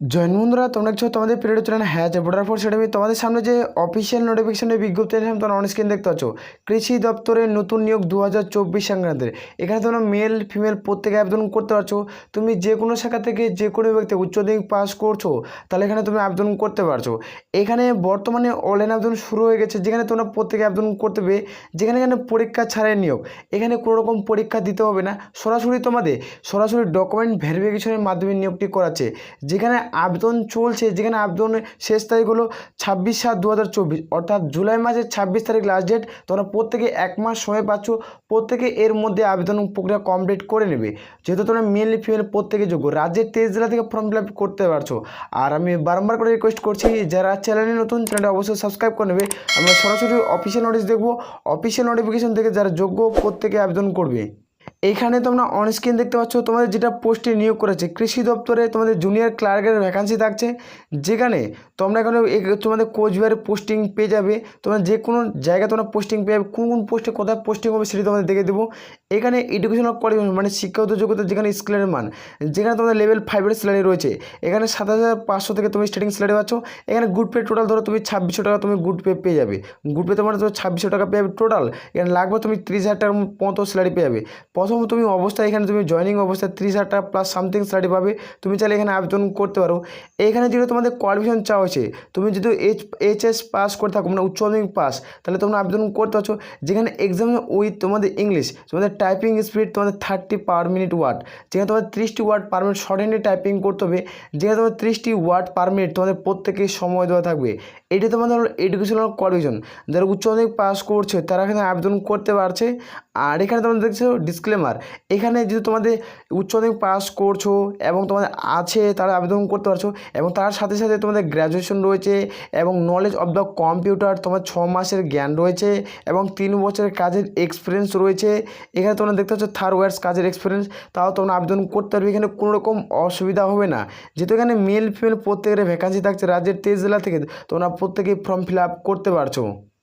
Join বন্ধুরা তোমরা দেখছ তোমাদের পিরিয়ড চলে না হ্যাঁ যে বর্ডার ফোর্স একাডেমি তোমাদের সামনে যে অফিসিয়াল নোটিফিকেশনের বিজ্ঞপ্তি এসেছে তোমরা অন স্ক্রিন দেখতে পাচ্ছ। কৃষি দপ্তরের নতুন নিয়োগ দু হাজার চব্বিশ সংক্রান্তের। এখানে তোমরা মেল ফিমেল প্রত্যেকে আবেদন করতে পারছ। তুমি যে কোনো শাখা থেকে যে কোনো ব্যক্তি উচ্চ মাধ্যমিক পাস করছ, তাহলে এখানে তুমি আবেদন করতে পারছ। এখানে বর্তমানে অনলাইন আবেদন শুরু হয়ে গেছে, যেখানে তোমরা প্রত্যেকে আবেদন করতে হবে যেখানে এখানে পরীক্ষা ছাড়াই নিয়োগ। এখানে কোনো রকম পরীক্ষা দিতে হবে না। সরাসরি তোমাদের সরাসরি ডকুমেন্ট ভেরিফিকেশনের মাধ্যমে নিয়োগটি করাচ্ছে। যেখানে আবেদন চলছে, যেখানে আবেদনের শেষ তারিখ হলো ছাব্বিশ সাত দু অর্থাৎ জুলাই মাসের ছাব্বিশ তারিখ লাস্ট ডেট তোমরা প্রত্যেকে এক মাস সময় পাচ্ছ, প্রত্যেকে এর মধ্যে আবেদন প্রক্রিয়া কমপ্লিট করে নেবে। যেহেতু তোমরা মেল ফিমেল প্রত্যেকে যোগ্য, রাজ্যের তেইশ জেলা থেকে ফর্ম ফিল করতে পারছ। আর আমি বারবার করে রিকোয়েস্ট করছি, যারা চ্যানেলে নতুন চ্যানেলটা অবশ্যই সাবস্ক্রাইব করে নেবে। আমরা সরাসরি অফিসিয়াল নোটিশ দেখব। অফিসিয়াল নোটিফিকেশন থেকে যারা যোগ্য, প্রত্যেকে আবেদন করবে। এইখানে তোমরা অন স্ক্রিন দেখতে পাচ্ছ তোমাদের যেটা পোস্টে নিয়োগ করেছে, কৃষি দপ্তরে তোমাদের জুনিয়র ক্লার্কের ভ্যাকান্সি থাকছে, যেখানে তোমরা এখানে তোমাদের কোচবিহারে পোস্টিং পেয়ে যাবে, তোমরা যে কোনো জায়গায় তোমরা পোস্টিং পেয়ে যাবে, কোন কোন পোস্টে কোথায় পোস্টিং হবে সেটি তোমাদের দেখে দেবো। এখানে এডুকেশনাল কোয়ালিফিকেশন মানে শিক্ষাগত যোগ্যতা যেখানে স্কেলের মান, যেখানে তোমাদের লেভেল ফাইভের স্যালারি রয়েছে, এখানে সাত হাজার পাঁচশো থেকে তুমি স্টার্টিং স্যালারি পাচ্ছ, এখানে গুড পে টোটাল ধরো তুমি ছাব্বিশশো টাকা তুমি গুড পে পেয়ে যাবে গুড পে তোমার তো ছাব্বিশশো টাকা পেয়ে যাবে টোটাল এখানে লাগবে তুমি ত্রিশ হাজার টাকার মতো স্যালারি পেয়ে যাবে। প্রথম তুমি অবস্থায় এখানে তুমি জয়নিং অবস্থায় ত্রিশ হাজার টাকা প্লাস সামথিং স্যালারি পাবে, তুমি চাইলে এখানে আবেদন করতে পারো। এখানে যেহেতু তোমাদের কোয়ালিফিকেশন চাওয়া হয়েছে, তুমি যদি এইচ এইচএস পাস করে থাকো মানে উচ্চ মাধ্যমিক পাস তাহলে তোমরা আবেদন করতে পারছ। যেখানে এক্সাম উইথ তোমাদের ইংলিশ তোমাদের টাইপিং স্পিড তোমাদের থার্টি পার মিনিট ওয়ার্ড যেখানে তোমাদের ত্রিশটি ওয়ার্ড পার মিনিট শর্ট হ্যান্ডে টাইপিং করতে হবে, যেখানে তোমাদের ত্রিশটি ওয়ার্ড পার মিনিট তোমাদের প্রত্যেকে সময় দেওয়া থাকবে। এটি তোমাদের হলো এডুকেশনাল কোয়ালিফিকেশন যারা উচ্চ মাধ্যমিক পাস করছে, তারা এখানে আবেদন করতে পারছে। আর এখানে তোমরা দেখছ ডিসক্লেমার এখানে যদি তোমাদের উচ্চ মাধ্যমিক পাস করছ এবং তোমাদের আছে, তারা আবেদন করতে পারছ এবং তার সাথে সাথে তোমাদের গ্র্যাজুয়েশন রয়েছে এবং নলেজ অফ দ্য কম্পিউটার তোমার ছ মাসের জ্ঞান রয়েছে এবং তিন বছরের কাজের এক্সপিরিয়েন্স রয়েছে। এখানে তোমরা দেখতে পাচ্ছ থার্ড ওয়ার্স কাজের এক্সপিরিয়েন্স তাও তোমরা আবেদন করতে পারবে। এখানে কোনো রকম অসুবিধা হবে না। যেহেতু এখানে মেল ফিমেল প্রত্যেকের ভ্যাকান্সি থাকছে, রাজ্যের তেইশ জেলা থেকে তোমরা প্রত্যেকেই ফর্ম ফিল আপ করতে পারছ।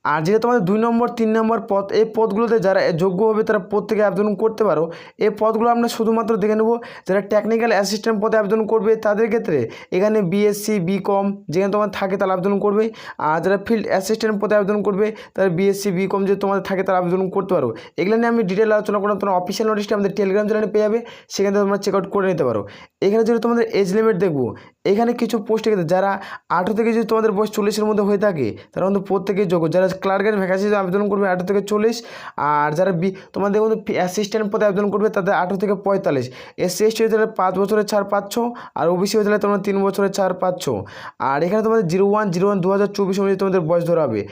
আর যেটা তোমাদের দুই নম্বর, তিন নম্বর পদ এই পদগুলোতে যারা যোগ্য হবে তারা প্রত্যেকে আবেদন করতে পারো, এই পদগুলো আমরা শুধুমাত্র দেখে নেব যারা টেকনিক্যাল অ্যাসিস্ট্যান্ট পদে আবেদন করবে তাদের ক্ষেত্রে। এখানে বিএসসি বিকম যেখানে তোমার থাকে তারা আবেদন করবে, আর যারা ফিল্ড অ্যাসিস্ট্যান্ট পদে আবেদন করবে তারা বিএসসি বিকম যে তোমাদের থাকে তারা আবেদন করতে পারো। এগুলো নিয়ে আমি ডিটেল আলোচনা করলাম, তোমার অফিসিয়াল নোটিশটা আমাদের টেলিগ্রাম চ্যানেলে পেয়ে যাবে, সেখান তোমরা চেক আউট করে নিতে পারো। এখানে যদি তোমাদের এজ লিমিট দেখব, এখানে কিছু পোস্টে যারা আঠেরো থেকে যদি তোমাদের বয়স চল্লিশের মধ্যে হয়ে থাকে, তারা কিন্তু প্রত্যেকেই যোগ্য। যারা ক্লার্কের ভ্যাকান্সি আবেদন করবে আঠেরো থেকে চল্লিশ, আর যারা বি তোমাদের কিন্তু অ্যাসিস্ট্যান্ট পদে আবেদন করবে তাদের আঠেরো থেকে পঁয়তাল্লিশ। এসসি এসটি হয়ে তাহলে পাঁচ বছরের ছাড় পাচ্ছ, আর ওবিসি হয়ে তাহলে তোমরা তিন বছরের ছাড় পাচ্ছ। আর এখানে তোমাদের জিরো ওয়ান জিরো ওয়ান দু হাজার চব্বিশ অনুযায়ী তোমাদের বয়স ধরা হবে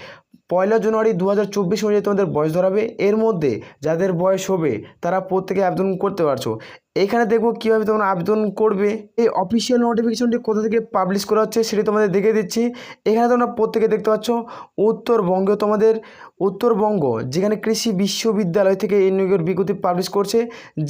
পয়লা জানুয়ারি দু হাজার চব্বিশ অনুযায়ী তোমাদের বয়স ধরাবে। এর মধ্যে যাদের বয়স হবে, তারা প্রত্যেকে আবেদন করতে পারছ। এখানে দেখব কীভাবে তোমরা আবেদন করবে। এই অফিসিয়াল নোটিফিকেশনটি কোথা থেকে পাবলিশ করা হচ্ছে সেটি তোমাদের দেখে দিচ্ছি। এখানে তোমরা প্রত্যেকে দেখতে পাচ্ছ, উত্তরবঙ্গে তোমাদের উত্তরবঙ্গ, যেখানে কৃষি বিশ্ববিদ্যালয় থেকে এই নিয়োগের বিজ্ঞপ্তি পাবলিশ করছে,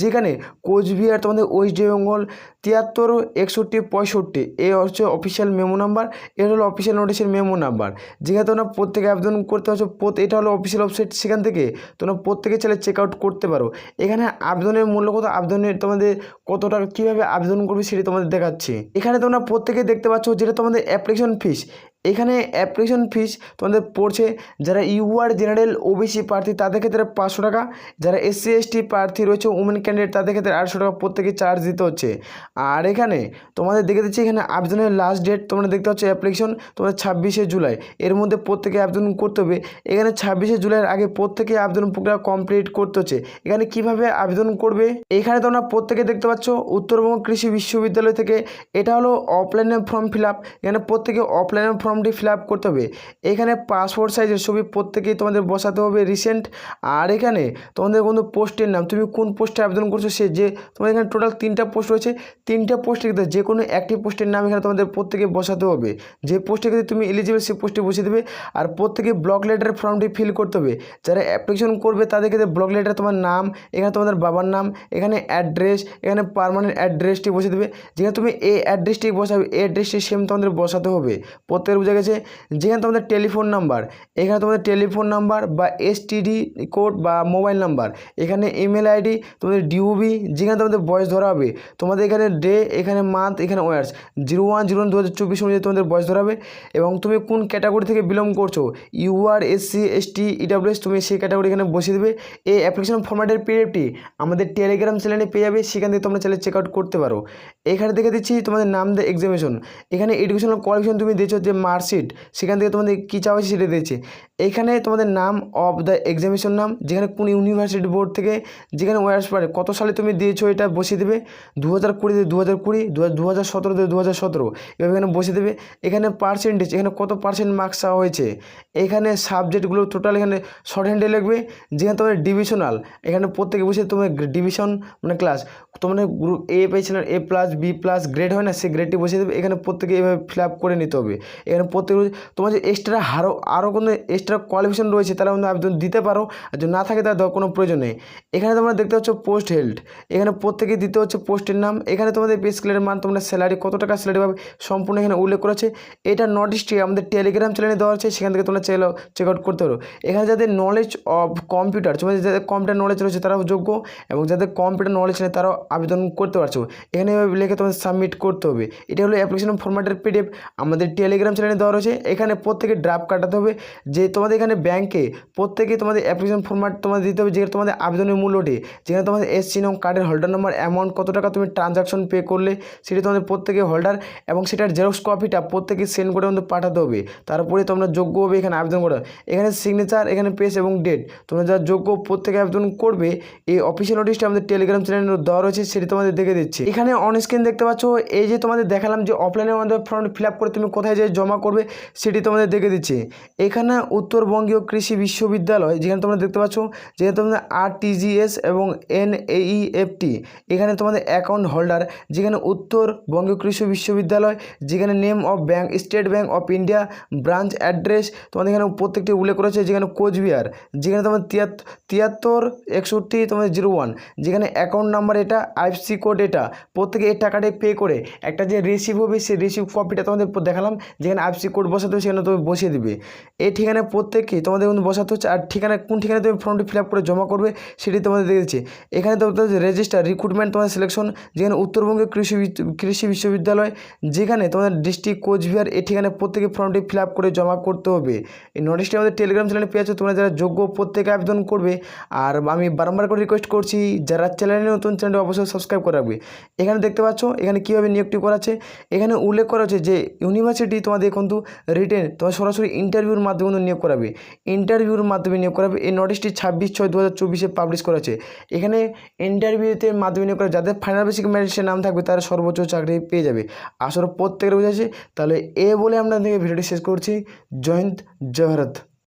যেখানে কোচবিহার তোমাদের ওয়েস্ট বেঙ্গল তিয়াত্তর, একষট্টি, পঁয়ষট্টি, এ হচ্ছে অফিসিয়াল মেমো নাম্বার এটা হলো অফিসিয়াল নোটিশের মেমো নাম্বার যেখানে তোমরা প্রত্যেকে আবেদন করতে পারছ এটা হলো অফিসিয়াল ওয়েবসাইট সেখান থেকে তোমরা প্রত্যেকে চাইলে চেক আউট করতে পারো। এখানে আবেদনের মূল্য কত, আবেদনের তোমাদের কত টাকা কীভাবে আবেদন করবে সেটি তোমাদের দেখাচ্ছি। এখানে তোমরা প্রত্যেকে দেখতে পাচ্ছ যেটা তোমাদের অ্যাপ্লিকেশন ফিস এখানে অ্যাপ্লিকেশন ফিস তোমাদের পড়ছে। যারা ইউআর জেনারেল ওবিসি প্রার্থী, তাদের ক্ষেত্রে পাঁচশো টাকা। যারা এসসি এসটি প্রার্থী রয়েছে উমেন ক্যান্ডিডেট তাদের ক্ষেত্রে আটশো টাকা প্রত্যেকে চার্জ দিতে হচ্ছে। আর এখানে তোমাদের দেখে দিচ্ছি, এখানে আবেদনের লাস্ট ডেট তোমরা দেখতে পাচ্ছ অ্যাপ্লিকেশন তোমাদের ছাব্বিশে জুলাই। এর মধ্যে প্রত্যেকে আবেদন করতে হবে। এখানে ছাব্বিশে জুলাইয়ের আগে প্রত্যেকে আবেদন প্রক্রিয়া কমপ্লিট করতে হচ্ছে। এখানে কীভাবে আবেদন করবে? এখানে তোমরা প্রত্যেকে দেখতে পাচ্ছ, উত্তরবঙ্গ কৃষি বিশ্ববিদ্যালয় থেকে এটা হলো অফলাইনে ফর্ম ফিল আপ এখানে প্রত্যেকে অফলাইনে ফর্মটি ফিল করতে হবে। এখানে পাসপোর্ট সাইজের ছবি প্রত্যেকেই তোমাদের বসাতে হবে রিসেন্ট আর এখানে তোমাদের কোনো পোস্টের নাম, তুমি কোন পোস্টে আবেদন করছ সে যে তোমাদের এখানে টোটাল তিনটা পোস্ট রয়েছে। তিনটা পোস্টে কিন্তু যে কোনো একটি পোস্টের নাম এখানে তোমাদের প্রত্যেকে বসাতে হবে। যে পোস্টে কিন্তু তুমি এলিজিবল সেই পোস্টে বসিয়ে দেবে। আর প্রত্যেকে ব্লক লেটারের ফর্মটি ফিল করতে হবে। যারা অ্যাপ্লিকেশন করবে তাদের ক্ষেত্রে ব্লক লেটার তোমার নাম, এখানে তোমাদের বাবার নাম, এখানে অ্যাড্রেস এখানে পারমানেন্ট অ্যাড্রেসটি বসিয়ে দেবে। যেখানে তুমি এই অ্যাড্রেসটি বসাবে, এই অ্যাড্রেসটি সেম তোমাদের বসাতে হবে। প্রত্যেকের বোঝা গেছে, যেখানে তোমাদের টেলিফোন নাম্বার, এখানে তোমাদের টেলিফোন নাম্বার বা এসটিডি কোড বা মোবাইল নাম্বার, এখানে ইমেল আইডি তোমাদের ডিউবি যেখানে তোমাদের বয়স ধরা হবে, তোমাদের এখানে ডে এখানে মান্থ এখানে ওয়ার্স জিরো ওয়ান জিরো দু হাজার চব্বিশ অনুযায়ী তোমাদের বয়স ধরা হবে এবং তুমি কোন ক্যাটাগরি থেকে বিলং করছ ইউআর এসসি এসটি ইডাব্লিউএস তুমি সেই ক্যাটাগরি এখানে বসিয়ে দেবে, এই অ্যাপ্লিকেশন ফরম্যাটের পিডিএফটি আমাদের টেলিগ্রাম চ্যানেলে পেয়ে যাবে, সেখান থেকে তোমরা চ্যানেল চেক আউট করতে পারো। এখানে দেখে দিচ্ছি তোমাদের নাম দিয়ে এক্সামিনেশন এখানে এডুকেশনাল কোয়ালিফিকেশন তুমি দিয়েছ যে মার্কশিট সেখান থেকে তোমাদের কী চাওয়া হয়েছে সেটা দিয়েছে। এখানে তোমাদের নাম অফ দ্য এক্সামিনেশন নাম, যেখানে কোন ইউনিভার্সিটি বোর্ড থেকে যেখানে ওয়ার্স পারে, কত সালে তুমি দিয়েছ এটা বসিয়ে দেবে? দু হাজার কুড়িতে দু হাজার কুড়ি দু হাজার সতেরোতে দু হাজার সতেরো, এভাবে এখানে বসিয়ে দেবে। এখানে পার্সেন্টেজ এখানে কত পার্সেন্ট মার্কস চাওয়া হয়েছে? এখানে সাবজেক্টগুলো টোটাল এখানে শর্ট হ্যান্ডে লিখবে, যেখানে তোমাদের ডিভিশনাল এখানে প্রত্যেকে বসে তোমার ডিভিশন মানে ক্লাস তোমাদের গ্রুপ এ পেয়েছিল A plus B plus grade হয় না, সেই গ্রেডটি বসিয়ে দেবে। এখানে প্রত্যেকে এভাবে ফিল আপ করে নিতে হবে। এখানে প্রত্যেক তোমার যে এক্সট্রা আরও আরও কোনো এক্সট্রা কোয়ালিফিকেশন রয়েছে তারা কিন্তু আবেদন দিতে পারো। আর যদি না থাকে দেওয়ার কোনো প্রয়োজন নেই। এখানে তোমরা দেখতে পাচ্ছ পোস্ট হেল্ড এখানে প্রত্যেকে দিতে হচ্ছে পোস্টের নাম। এখানে তোমাদের পে স্কেলের মান, তোমরা স্যালারি কত টাকা স্যালারি পাবে, সম্পূর্ণ এখানে উল্লেখ করেছে এটা নোটিশটি আমাদের টেলিগ্রাম চ্যানেলে দেওয়া আছে, সেখান থেকে তোমরা চেক চেক আউট করতে পারো। এখানে যাদের নলেজ অফ কম্পিউটার তোমাদের যাদের কম্পিউটার নলেজ রয়েছে, তারাও যোগ্য। এবং যাদের কম্পিউটার নলেজ নেই, তারাও আবেদন করতে পারছ। এখানে লিখে তোমাদের সাবমিট করতে হবে। এটা হলো অ্যাপ্লিকেশন ফরম্যাটের পিডিএফ আমাদের টেলিগ্রাম চ্যানেলে দেওয়া রয়েছে, এখানে প্রত্যেকে ড্রাফট কাটাতে হবে, যে তোমাদের এখানে ব্যাংকে প্রত্যেকে তোমাদের অ্যাপ্লিকেশন ফরম্যাট তোমাদের দিতে হবে, যেখানে তোমাদের আবেদনের মূল্যটি, যেখানে তোমাদের এসসি নং কার্ডের হোল্ডার নাম্বার অ্যামাউন্ট কত টাকা তুমি ট্রানজাকশন পে করলে, সেটি তোমাদের প্রত্যেকে হোল্ডার এবং সেটার জেরক্স কপিটা প্রত্যেকে সেন্ড করে আমাদের পাঠাতে হবে। তারপরে তোমরা যোগ্য হবে এখানে আবেদন করা এখানে সিগনেচার এখানে পেস এবং ডেট তোমরা যারা যোগ্য প্রত্যেকে আবেদন করবে, এই অফিসিয়াল নোটিশটা আমাদের টেলিগ্রাম চ্যানেলে দেওয়া রয়েছে, সেটি তোমাদের দেখে দিচ্ছি। এখানে অন স্ক্রিন দেখতে পাচ্ছ, এই যে তোমাদের দেখালাম যে অফলাইনের মাধ্যমে ফর্ম ফিল আপ করে তুমি কোথায় যেয়ে জমা করবে সেটি তোমাদের দেখে দিচ্ছে। এখানে উত্তরবঙ্গীয় কৃষি বিশ্ববিদ্যালয়, যেখানে তোমরা দেখতে পাচ্ছ, যেখানে তোমাদের আর টিজিএস এবং এনএইএফটি, এখানে তোমাদের অ্যাকাউন্ট হোল্ডার যেখানে উত্তরবঙ্গীয় কৃষি বিশ্ববিদ্যালয়, যেখানে name of bank State Bank of India branch address তোমাদের এখানে প্রত্যেকটি উল্লেখ করেছে যেখানে কোচবিহার, যেখানে তিয়াত্তর তিয়াত্তর, একষট্টি, তোমাদের জিরো ওয়ান যেখানে অ্যাকাউন্ট নাম্বার এটা আইএফসি কোড এটা, প্রত্যেকে এই টাকাটা পে করে। একটা যে রিসিভ হবে, সেই রিসিভ কপিটা তোমাদের দেখালাম, যেখানে আইএফসি কোড বসাতে হবে, সেখানে তুমি বসিয়ে দিবে। এই ঠিকানায় প্রত্যেককে তোমাদের কিন্তু বসাতে হচ্ছে, আর ঠিকানা কোন ঠিকানায় তুমি ফর্মটি ফিল করে জমা করবে, সেটি তোমাদের দেখেছি এখানে তোমাদের রেজিস্টার রিক্রুটমেন্ট তোমাদের সিলেকশন যেখানে উত্তরবঙ্গের কৃষি কৃষি বিশ্ববিদ্যালয়, যেখানে তোমাদের ডিস্ট্রিক্ট কোচবিহার, এই ঠিকানায় প্রত্যেকে ফর্মটি ফিল করে জমা করতে হবে। এই নোটিশটি আমাদের টেলিগ্রাম চ্যানেলে পেয়েছ তোমরা যারা যোগ্য প্রত্যেকে আবেদন করবে। আর আমি বারবার করে রিকোয়েস্ট করছি, যারা চ্যানেলে নতুন চ্যানেলটি অবশ্যই সাবস্ক্রাইব করে রাখবে। এখানে দেখতে পাচ্ছ, এখানে কীভাবে নিয়োগটি করা আছে এখানে উল্লেখ করা হচ্ছে যে ইউনিভার্সিটি তোমাদের কিন্তু রিটেন তোমার সরাসরি ইন্টারভিউর মাধ্যমে কিন্তু নিয়োগ করাবে। ইন্টারভিউর মাধ্যমে নিয়োগ করাবে। এই নোটিশটি ছাব্বিশ ছয় দু হাজার চব্বিশে পাবলিশ করা এখানে ইন্টারভিউতে মাধ্যমে নিয়োগ করা যাদের ফাইনাল বেসিক ম্যারিটে নাম থাকবে, তারা সর্বোচ্চ চাকরি পেয়ে যাবে। আসলে প্রত্যেকের বুঝেছে তাহলে এ বলে আমরা ভিডিওটি শেষ করছি। জয়ন্ত জয় ভারত।